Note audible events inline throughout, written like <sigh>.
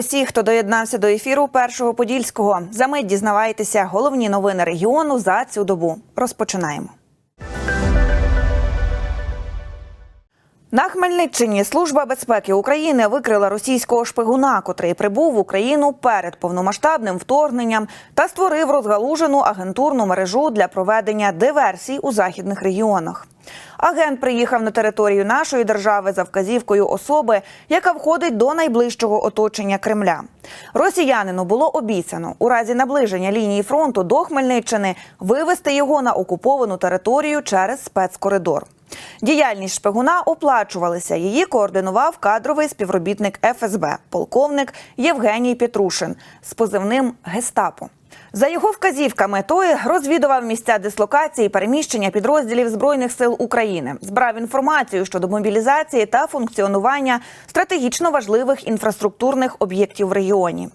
усіх, хто доєднався до ефіру першого подільського. За мить дізнавайтеся головні новини регіону за цю добу. Розпочинаємо. На Хмельниччині служба безпеки України викрила російського шпигуна, котрий прибув в Україну перед повномасштабним вторгненням та створив розгалужену агентурну мережу для проведення диверсій у західних регіонах. Агент приїхав на територію нашої держави за вказівкою особи, яка входить до найближчого оточення Кремля. Росіянину було обіцяно у разі наближення лінії фронту до Хмельниччини вивести його на окуповану територію через спецкоридор. Діяльність шпигуна оплачувалася. Її координував кадровий співробітник ФСБ, полковник Євгеній Петрушин з позивним Гестапо. За його вказівками, той розвідував місця дислокації переміщення підрозділів збройних сил України, збирав інформацію щодо мобілізації та функціонування стратегічно важливих інфраструктурних об'єктів в регіоні.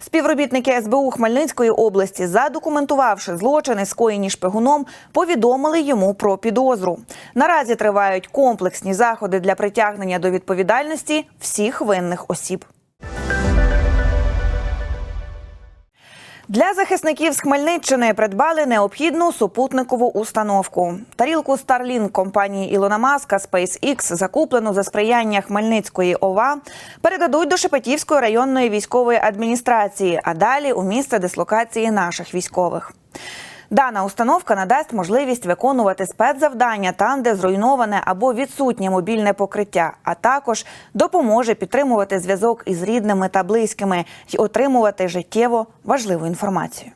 Співробітники СБУ Хмельницької області, задокументувавши злочини, скоєні шпигуном, повідомили йому про підозру. Наразі тривають комплексні заходи для притягнення до відповідальності всіх винних осіб. Для захисників з Хмельниччини придбали необхідну супутникову установку. Тарілку Starlink компанії Ілона Маска SpaceX, закуплену за сприяння Хмельницької ОВА, передадуть до Шепетівської районної військової адміністрації, а далі у місце дислокації наших військових. Дана установка надасть можливість виконувати спецзавдання там, де зруйноване або відсутнє мобільне покриття, а також допоможе підтримувати зв'язок із рідними та близькими і отримувати життєво важливу інформацію.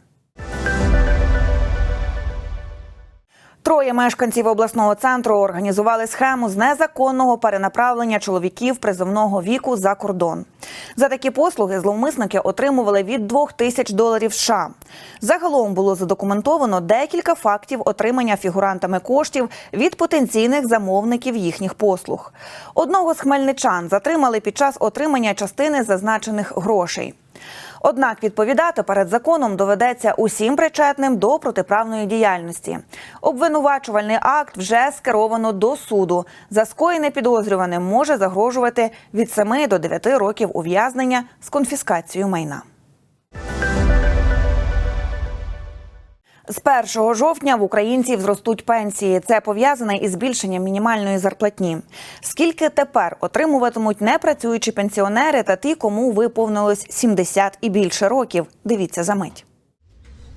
Троє мешканців обласного центру організували схему з незаконного перенаправлення чоловіків призовного віку за кордон. За такі послуги зловмисники отримували від 2 тисяч доларів США. Загалом було задокументовано декілька фактів отримання фігурантами коштів від потенційних замовників їхніх послуг. Одного з хмельничан затримали під час отримання частини зазначених грошей. Однак відповідати перед законом доведеться усім причетним до протиправної діяльності. Обвинувачувальний акт вже скеровано до суду. За скоєне підозрюваним може загрожувати від 7 до 9 років ув'язнення з конфіскацією майна. З 1 жовтня в українців зростуть пенсії. Це пов'язане із збільшенням мінімальної зарплатні. Скільки тепер отримуватимуть непрацюючі пенсіонери та ті, кому виповнилось 70 і більше років? Дивіться за мить.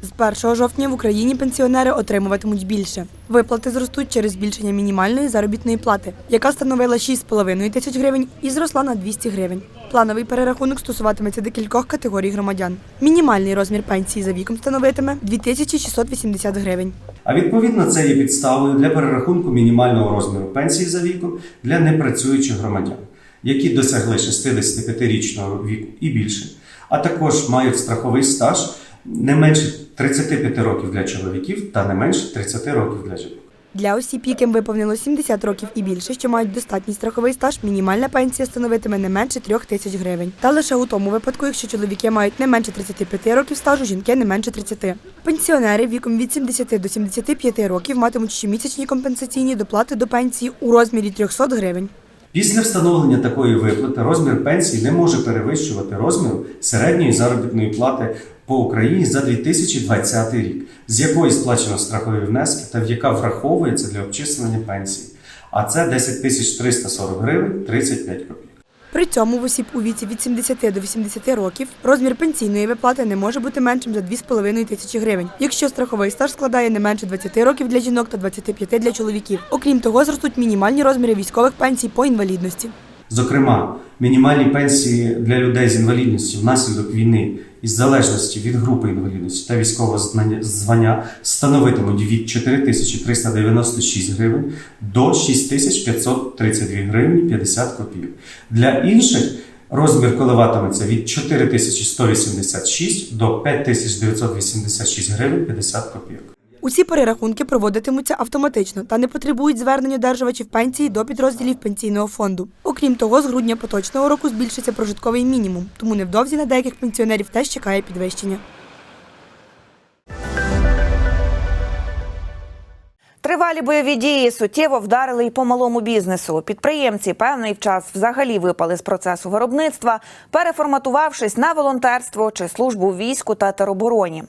З 1 жовтня в Україні пенсіонери отримуватимуть більше. Виплати зростуть через збільшення мінімальної заробітної плати, яка становила 6,5 тисяч гривень і зросла на 200 гривень. Плановий перерахунок стосуватиметься декількох категорій громадян. Мінімальний розмір пенсії за віком становитиме 2680 гривень. А відповідно це є підставою для перерахунку мінімального розміру пенсії за віком для непрацюючих громадян, які досягли 65-річного віку і більше, а також мають страховий стаж не менше 35 років для чоловіків та не менше 30 років для жінок. Для осіб, яким виповнило 70 років і більше, що мають достатній страховий стаж, мінімальна пенсія становитиме не менше 3 тисяч гривень. Та лише у тому випадку, якщо чоловіки мають не менше 35 років стажу, жінки не менше 30. Пенсіонери віком від 70 до 75 років матимуть щомісячні компенсаційні доплати до пенсії у розмірі 300 гривень. Після встановлення такої виплати розмір пенсії не може перевищувати розмір середньої заробітної плати по Україні за 2020 рік, з якої сплачено страхові внески та в яка враховується для обчислення пенсії. А це 10 тисяч 340 гривень 35 копійок. При цьому в осіб у віці від 70 до 80 років розмір пенсійної виплати не може бути меншим за 2,5 тисячі гривень, якщо страховий стаж складає не менше 20 років для жінок та 25 для чоловіків. Окрім того, зростуть мінімальні розміри військових пенсій по інвалідності. Зокрема, мінімальні пенсії для людей з інвалідністю внаслідок війни із залежності від групи інвалідності та військового звання становитимуть від 4396 гривень до 6532 гривні 50 копійок. Для інших розмір коливатиметься від 4186 до 5986 гривень 50 копійок. Усі перерахунки проводитимуться автоматично та не потребують звернення одержувачів пенсії до підрозділів пенсійного фонду. Окрім того, з грудня поточного року збільшиться прожитковий мінімум, тому невдовзі на деяких пенсіонерів теж чекає підвищення. Тривалі бойові дії суттєво вдарили й по малому бізнесу. Підприємці певний час взагалі випали з процесу виробництва, переформатувавшись на волонтерство чи службу в війську та теробороні.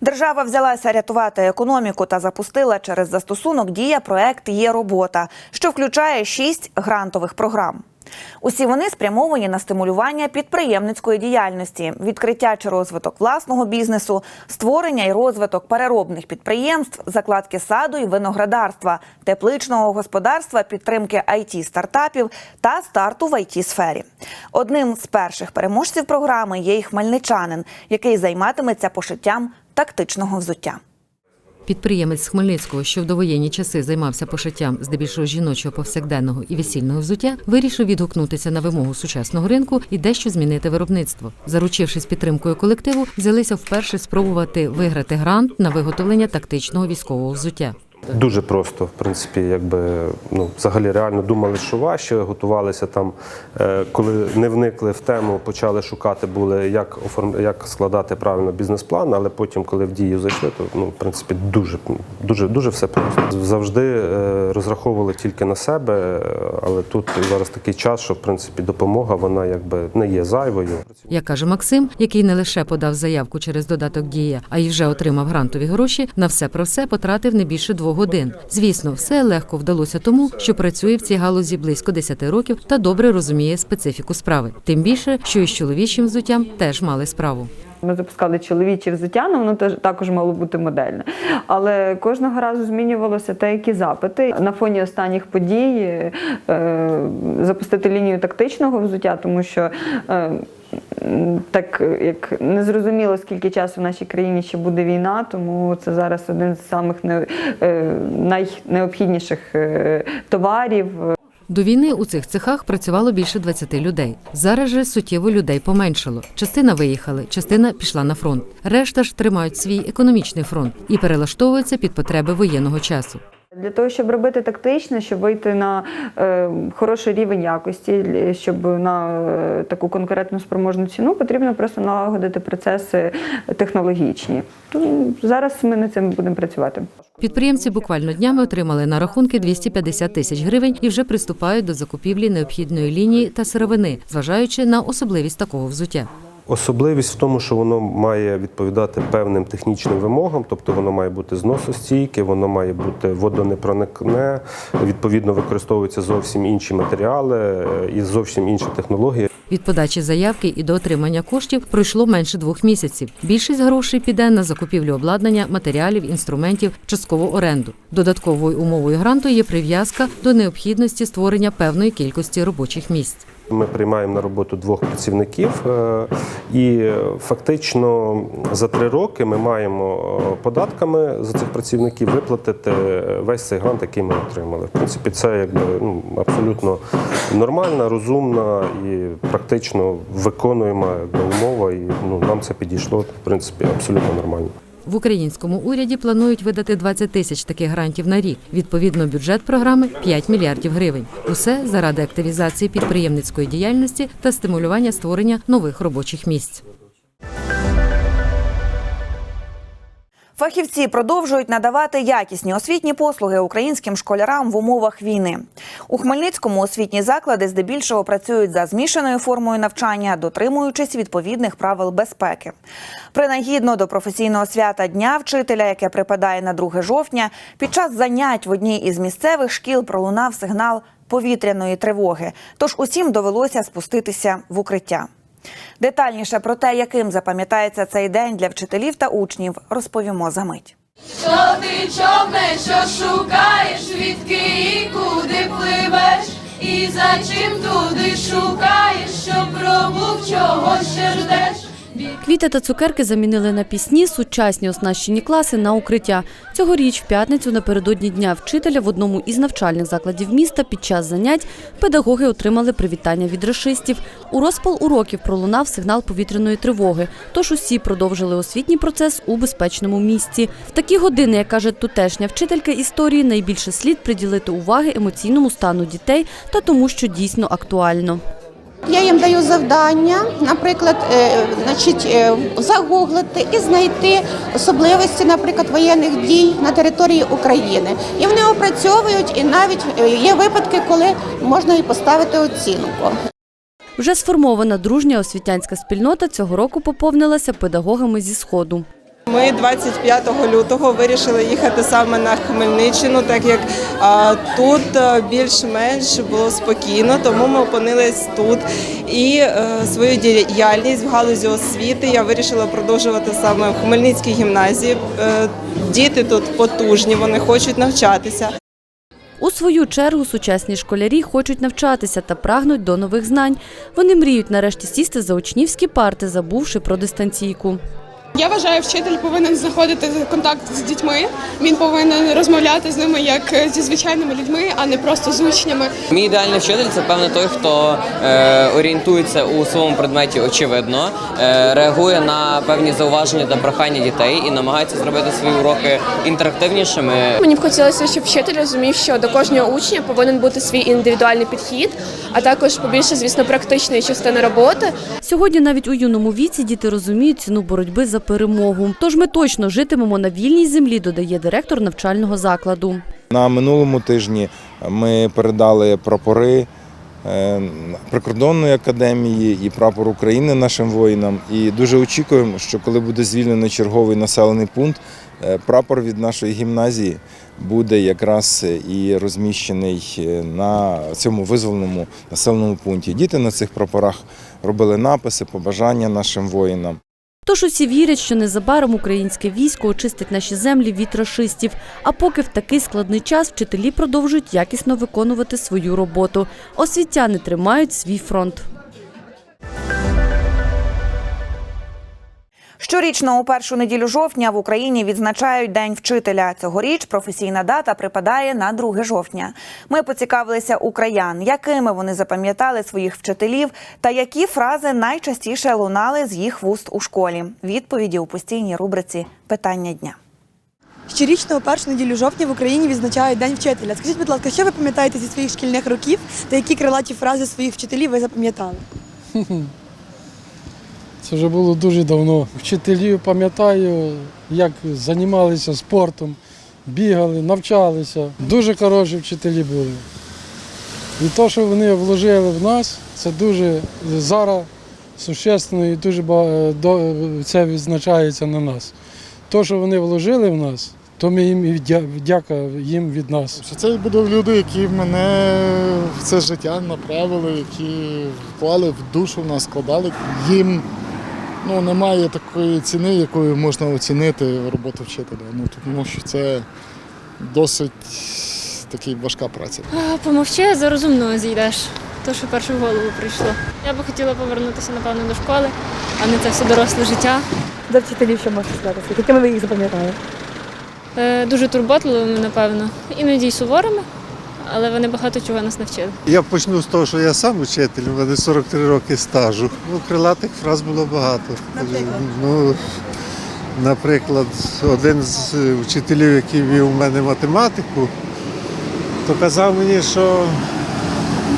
Держава взялася рятувати економіку та запустила через застосунок дія проект Є робота, що включає шість грантових програм. Усі вони спрямовані на стимулювання підприємницької діяльності, відкриття чи розвиток власного бізнесу, створення і розвиток переробних підприємств, закладки саду і виноградарства, тепличного господарства, підтримки it стартапів та старту в it сфері. Одним з перших переможців програми є й хмельничанин, який займатиметься пошиттям тактичного взуття. Підприємець з Хмельницького, що в довоєнні часи займався пошиттям здебільшого жіночого повсякденного і весільного взуття, вирішив відгукнутися на вимогу сучасного ринку і дещо змінити виробництво. Заручившись підтримкою колективу, взялися вперше спробувати виграти грант на виготовлення тактичного військового взуття. Дуже просто, в принципі, якби ну взагалі реально думали, що важче, готувалися там, е, коли не вникли в тему, почали шукати були, як оформ... як складати правильно бізнес-план, але потім, коли в дію зайшли, то ну, в принципі дуже дуже дуже все просто. Завжди е, розраховували тільки на себе, але тут зараз такий час, що в принципі допомога вона якби не є зайвою. Як каже Максим, який не лише подав заявку через додаток дія, а й вже отримав грантові гроші, на все про все потратив не більше двох годин. Звісно, все легко вдалося тому, що працює в цій галузі близько 10 років та добре розуміє специфіку справи. Тим більше, що із чоловічим взуттям теж мали справу. Ми запускали чоловіче взуття, ну воно теж також мало бути модельне. Але кожного разу змінювалося те, які запити. На фоні останніх подій е, запустити лінію тактичного взуття, тому що. Е, так як не зрозуміло, скільки часу в нашій країні ще буде війна, тому це зараз один з самих не, е, найнеобхідніших товарів. До війни у цих цехах працювало більше 20 людей. Зараз же суттєво людей поменшало. Частина виїхали, частина пішла на фронт. Решта ж тримають свій економічний фронт і перелаштовуються під потреби воєнного часу. Для того, щоб робити тактично, щоб вийти на е, хороший рівень якості, щоб на е, таку конкретну спроможну ціну, потрібно просто налагодити процеси технологічні. Зараз ми над цим будемо працювати. Підприємці буквально днями отримали на рахунки 250 тисяч гривень і вже приступають до закупівлі необхідної лінії та сировини, зважаючи на особливість такого взуття. Особливість в тому, що воно має відповідати певним технічним вимогам, тобто воно має бути зносостійке, воно має бути водонепроникне, відповідно використовуються зовсім інші матеріали е, і зовсім інші технології. Від подачі заявки і до отримання коштів пройшло менше двох місяців. Більшість грошей піде на закупівлю обладнання, матеріалів, інструментів, часткову оренду. Додатковою умовою гранту є прив'язка до необхідності створення певної кількості робочих місць. Ми приймаємо на роботу двох працівників, е, і е, фактично за три роки ми маємо е, податками за цих працівників виплатити весь цей грант, який ми отримали. В принципі, це якби ну абсолютно нормальна, розумна і практично виконуєма якби, умова. І ну нам це підійшло в принципі абсолютно нормально. В українському уряді планують видати 20 тисяч таких грантів на рік. Відповідно, бюджет програми 5 мільярдів гривень. Усе заради активізації підприємницької діяльності та стимулювання створення нових робочих місць. Фахівці продовжують надавати якісні освітні послуги українським школярам в умовах війни. У Хмельницькому освітні заклади здебільшого працюють за змішаною формою навчання, дотримуючись відповідних правил безпеки. Принагідно до професійного свята Дня вчителя, яке припадає на 2 жовтня, під час занять в одній із місцевих шкіл пролунав сигнал повітряної тривоги. Тож усім довелося спуститися в укриття. Детальніше про те, яким запам'ятається цей день для вчителів та учнів, розповімо за мить. Що ти човне, що шукаєш, звідки і куди пливеш, і за чим туди шукаєш, що пробув, чого ще ждеш. Квіти та цукерки замінили на пісні сучасні оснащені класи на укриття. Цьогоріч в п'ятницю напередодні дня вчителя в одному із навчальних закладів міста під час занять педагоги отримали привітання від рашистів. У розпал уроків пролунав сигнал повітряної тривоги. Тож усі продовжили освітній процес у безпечному місці. В такі години, як каже тутешня вчителька історії, найбільше слід приділити уваги емоційному стану дітей та тому, що дійсно актуально. Я їм даю завдання, наприклад, е, значить, е, загуглити і знайти особливості, наприклад, воєнних дій на території України. І вони опрацьовують, і навіть е, є випадки, коли можна і поставити оцінку. Вже сформована дружня освітянська спільнота цього року поповнилася педагогами зі сходу. Ми 25 лютого вирішили їхати саме на Хмельниччину, так як тут більш-менш було спокійно, тому ми опинились тут. І е, свою діяльність в галузі освіти я вирішила продовжувати саме в Хмельницькій гімназії. Е, діти тут потужні, вони хочуть навчатися. У свою чергу сучасні школярі хочуть навчатися та прагнуть до нових знань. Вони мріють нарешті сісти за учнівські парти, забувши про дистанційку. Я вважаю, вчитель повинен знаходити контакт з дітьми. Він повинен розмовляти з ними як зі звичайними людьми, а не просто з учнями. Мій ідеальний вчитель це певно той, хто е, орієнтується у своєму предметі очевидно, е, реагує на певні зауваження та прохання дітей і намагається зробити свої уроки інтерактивнішими. Мені б хотілося, щоб вчитель розумів, що до кожного учня повинен бути свій індивідуальний підхід, а також побільше, звісно, практичної частини роботи. Сьогодні навіть у юному віці діти розуміють ціну боротьби за перемогу. Тож ми точно житимемо на вільній землі, додає директор навчального закладу. На минулому тижні ми передали прапори е, прикордонної академії і прапор України нашим воїнам. І дуже очікуємо, що коли буде звільнений черговий населений пункт, е, прапор від нашої гімназії буде якраз і розміщений е, на цьому визволеному населеному пункті. Діти на цих прапорах робили написи, побажання нашим воїнам. Тож усі вірять, що незабаром українське військо очистить наші землі від рашистів. А поки в такий складний час вчителі продовжують якісно виконувати свою роботу. Освітяни тримають свій фронт. Щорічно у першу неділю жовтня в Україні відзначають День вчителя. Цьогоріч професійна дата припадає на 2 жовтня. Ми поцікавилися у краян, якими вони запам'ятали своїх вчителів та які фрази найчастіше лунали з їх вуст у школі. Відповіді у постійній рубриці Питання дня. Щорічно у першу неділю жовтня в Україні відзначають День вчителя. Скажіть, будь ласка, що ви пам'ятаєте зі своїх шкільних років та які крилаті фрази своїх вчителів ви запам'ятали? <laughs> Це вже було дуже давно. Вчителів пам'ятаю, як займалися спортом, бігали, навчалися. Дуже хороші вчителі були. І те, що вони вложили в нас, це дуже зараз существенно і дуже ба- це відзначається на нас. Те, що вони вложили в нас, то ми їм і вдяка їм від нас. Це будуть люди, які мене в це життя направили, які вклали в душу в нас, складали. Їм ну, немає такої ціни, якою можна оцінити роботу вчителя. Ну, тому що це досить таки важка праця. Помовчи, за розумного зійдеш. То, що перше в голову прийшло. Я би хотіла повернутися, напевно, до школи, а не це все доросле життя. За вчителів що можете сказати? Якими ви їх запам'ятали? Е, Дуже турботливими, напевно, іноді й суворими, але вони багато чого нас навчили. Я почну з того, що я сам учитель, у мене 43 роки стажу. Ну, крилатих фраз було багато. Наприклад? Ну, наприклад, один з вчителів, який вів у мене математику, то казав мені, що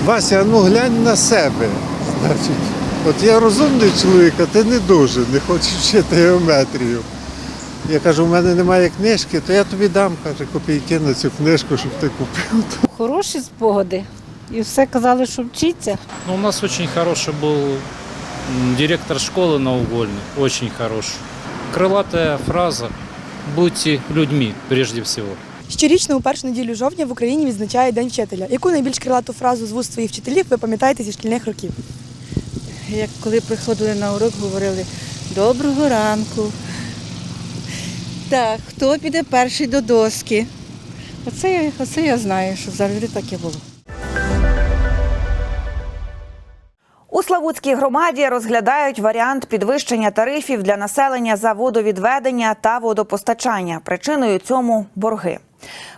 Вася, ну глянь на себе. Значить, от я розумний чоловік, а ти не дуже, не хочеш вчити геометрію. Я кажу, у мене немає книжки, то я тобі дам, каже, копійки на цю книжку, щоб ти купив. Хороші спогади. І все казали, що вчиться. Ну, у нас очень хороший был м, директор школы наугольный, очень хороший. Крылатая фраза «Будьте людьми прежде всего». Щорічно у першу неділю жовтня в Україні відзначають День вчителя. Яку найбільш крилату фразу з вуст своїх вчителів ви пам'ятаєте зі шкільних років? Як коли приходили на урок, говорили доброго ранку. Так, хто піде перший до доски? Оце, оце я знаю, що завжди таке було. У Славутській громаді розглядають варіант підвищення тарифів для населення за водовідведення та водопостачання. Причиною цьому борги.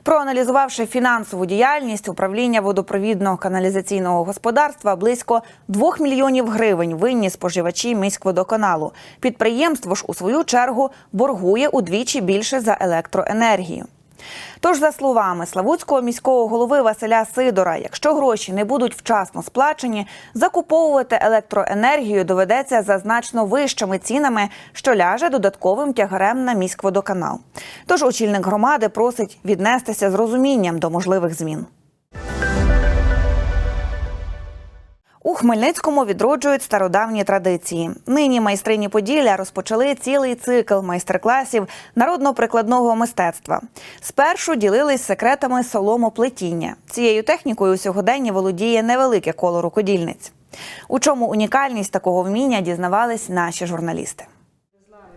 Проаналізувавши фінансову діяльність управління водопровідно-каналізаційного господарства, близько 2 мільйонів гривень винні споживачі міськводоканалу. Підприємство ж у свою чергу боргує удвічі більше за електроенергію. Тож, за словами Славутського міського голови Василя Сидора, якщо гроші не будуть вчасно сплачені, закуповувати електроенергію доведеться за значно вищими цінами, що ляже додатковим тягарем на міськводоканал. Тож очільник громади просить віднестися з розумінням до можливих змін. У Хмельницькому відроджують стародавні традиції. Нині майстрині Поділля розпочали цілий цикл майстер-класів народно-прикладного мистецтва. Спершу ділились секретами соломоплетіння. Цією технікою у сьогоденні володіє невелике коло рукодільниць. У чому унікальність такого вміння дізнавались наші журналісти.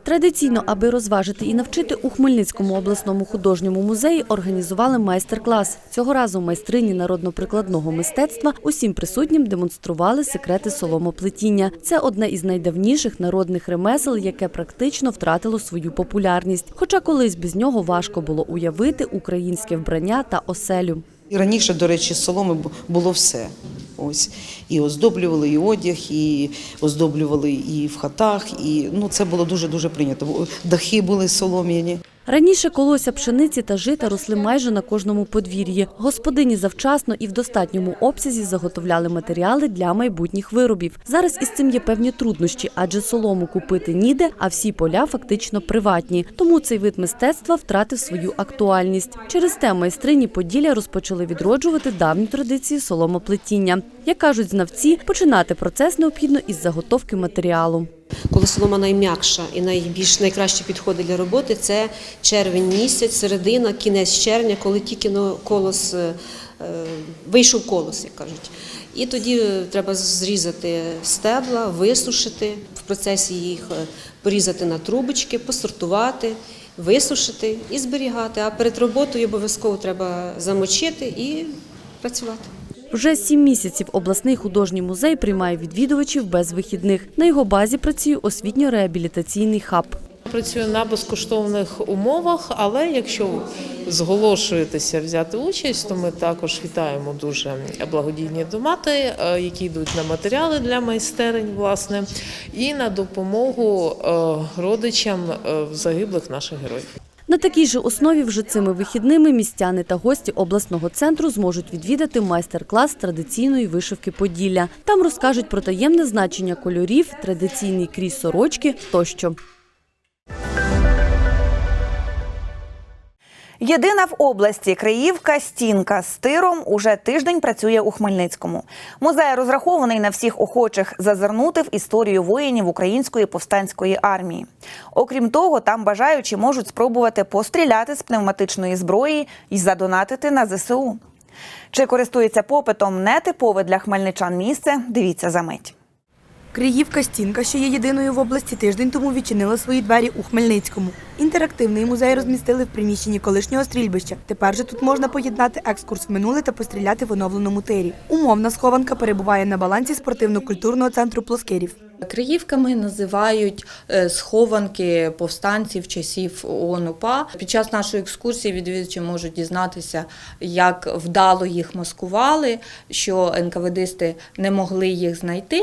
Традиційно, аби розважити і навчити, у Хмельницькому обласному художньому музеї організували майстер-клас. Цього разу майстрині народно-прикладного мистецтва усім присутнім демонстрували секрети соломоплетіння. Це одне із найдавніших народних ремесел, яке практично втратило свою популярність. Хоча колись без нього важко було уявити українське вбрання та оселю. Раніше, до речі, з соломи було все. Ось і оздоблювали і одяг, і оздоблювали і в хатах, і ну це було дуже дуже прийнято. Дахи були солом'яні. Раніше колося пшениці та жита росли майже на кожному подвір'ї. Господині завчасно і в достатньому обсязі заготовляли матеріали для майбутніх виробів. Зараз із цим є певні труднощі, адже солому купити ніде, а всі поля фактично приватні. Тому цей вид мистецтва втратив свою актуальність. Через те майстрині Поділля розпочали відроджувати давню традицію соломоплетіння. Як кажуть знавці, починати процес необхідно із заготовки матеріалу. Коли солома найм'якша і найбільш найкраще підходить для роботи, це червень місяць, середина, кінець червня, коли тільки колос е, е, вийшов колос, як кажуть. І тоді е, треба зрізати стебла, висушити в процесі їх порізати на трубочки, посортувати, висушити і зберігати. А перед роботою обов'язково треба замочити і працювати. Вже сім місяців обласний художній музей приймає відвідувачів без вихідних. На його базі працює освітньо-реабілітаційний хаб. Працюю на безкоштовних умовах, але якщо зголошуєтеся взяти участь, то ми також вітаємо дуже благодійні донати, е, які йдуть на матеріали для майстерень, власне, і на допомогу е, родичам е, загиблих наших героїв. На такій же основі вже цими вихідними містяни та гості обласного центру зможуть відвідати майстер-клас традиційної вишивки Поділля. Там розкажуть про таємне значення кольорів, традиційний крій сорочки тощо. Єдина в області Криївка стінка з тиром уже тиждень працює у Хмельницькому. Музей розрахований на всіх охочих зазирнути в історію воїнів української повстанської армії. Окрім того, там бажаючі можуть спробувати постріляти з пневматичної зброї і задонатити на ЗСУ. Чи користується попитом нетипове для хмельничан місце? Дивіться за мить. Криївка стінка, що є єдиною в області, тиждень тому відчинила свої двері у Хмельницькому. Інтерактивний музей розмістили в приміщенні колишнього стрільбища. Тепер же тут можна поєднати екскурс в минуле та постріляти в оновленому тирі. Умовна схованка перебуває на балансі спортивно-культурного центру Плоскирів. Криївками називають е, схованки повстанців часів ООН-УПА. Під час нашої екскурсії відвідувачі можуть дізнатися, як вдало їх маскували, що НКВДисти не могли їх знайти.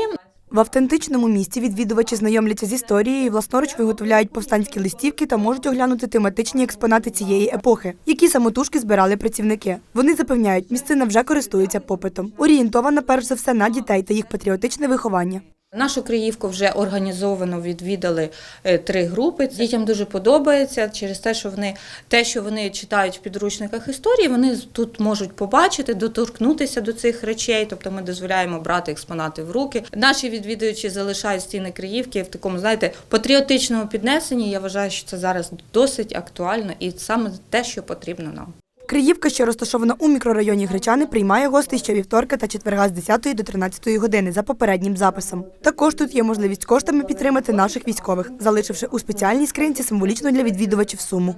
В автентичному місці відвідувачі знайомляться з історією, власноруч виготовляють повстанські листівки та можуть оглянути тематичні експонати цієї епохи, які самотужки збирали працівники. Вони запевняють, місцина вже користується попитом. Орієнтована перш за все на дітей та їх патріотичне виховання. Нашу Криївку вже організовано відвідали е, три групи. Дітям дуже подобається через те, що вони те, що вони читають в підручниках історії, вони тут можуть побачити, доторкнутися до цих речей. Тобто ми дозволяємо брати експонати в руки. Наші відвідувачі залишають стіни Криївки в такому, знаєте, патріотичному піднесенні. Я вважаю, що це зараз досить актуально і саме те, що потрібно нам. Криївка, що розташована у мікрорайоні Гречани, приймає гостей щовівторка та четверга з 10 до 13 години за попереднім записом. Також тут є можливість коштами підтримати наших військових, залишивши у спеціальній скринці символічну для відвідувачів суму.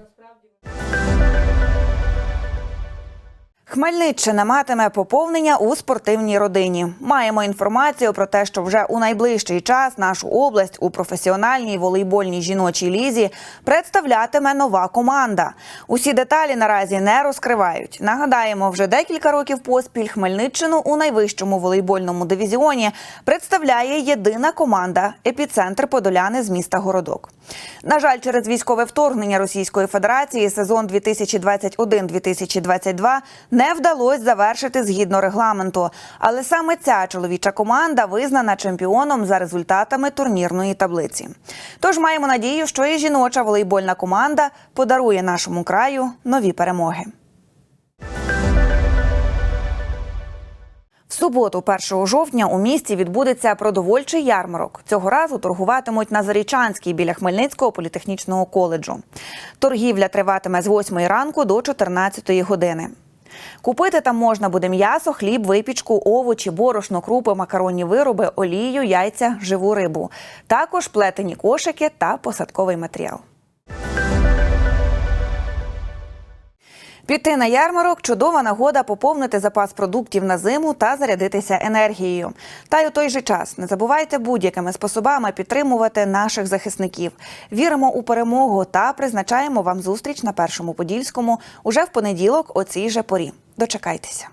Хмельниччина матиме поповнення у спортивній родині. Маємо інформацію про те, що вже у найближчий час нашу область у професіональній волейбольній жіночій лізі представлятиме нова команда. Усі деталі наразі не розкривають. Нагадаємо, вже декілька років поспіль Хмельниччину у найвищому волейбольному дивізіоні представляє єдина команда епіцентр Подоляни з міста Городок. На жаль, через військове вторгнення Російської Федерації сезон 2021-2022 не вдалося завершити згідно регламенту. Але саме ця чоловіча команда визнана чемпіоном за результатами турнірної таблиці. Тож маємо надію, що і жіноча волейбольна команда подарує нашому краю нові перемоги. В суботу, 1 жовтня, у місті відбудеться продовольчий ярмарок. Цього разу торгуватимуть на Зарічанській біля Хмельницького політехнічного коледжу. Торгівля триватиме з 8 ранку до 14 години. Купити там можна буде м'ясо, хліб, випічку, овочі, борошно, крупи, макаронні вироби, олію, яйця, живу рибу. Також плетені кошики та посадковий матеріал. Піти на ярмарок чудова нагода поповнити запас продуктів на зиму та зарядитися енергією. Та й у той же час не забувайте будь-якими способами підтримувати наших захисників. Віримо у перемогу та призначаємо вам зустріч на першому подільському уже в понеділок о цій же порі. Дочекайтеся.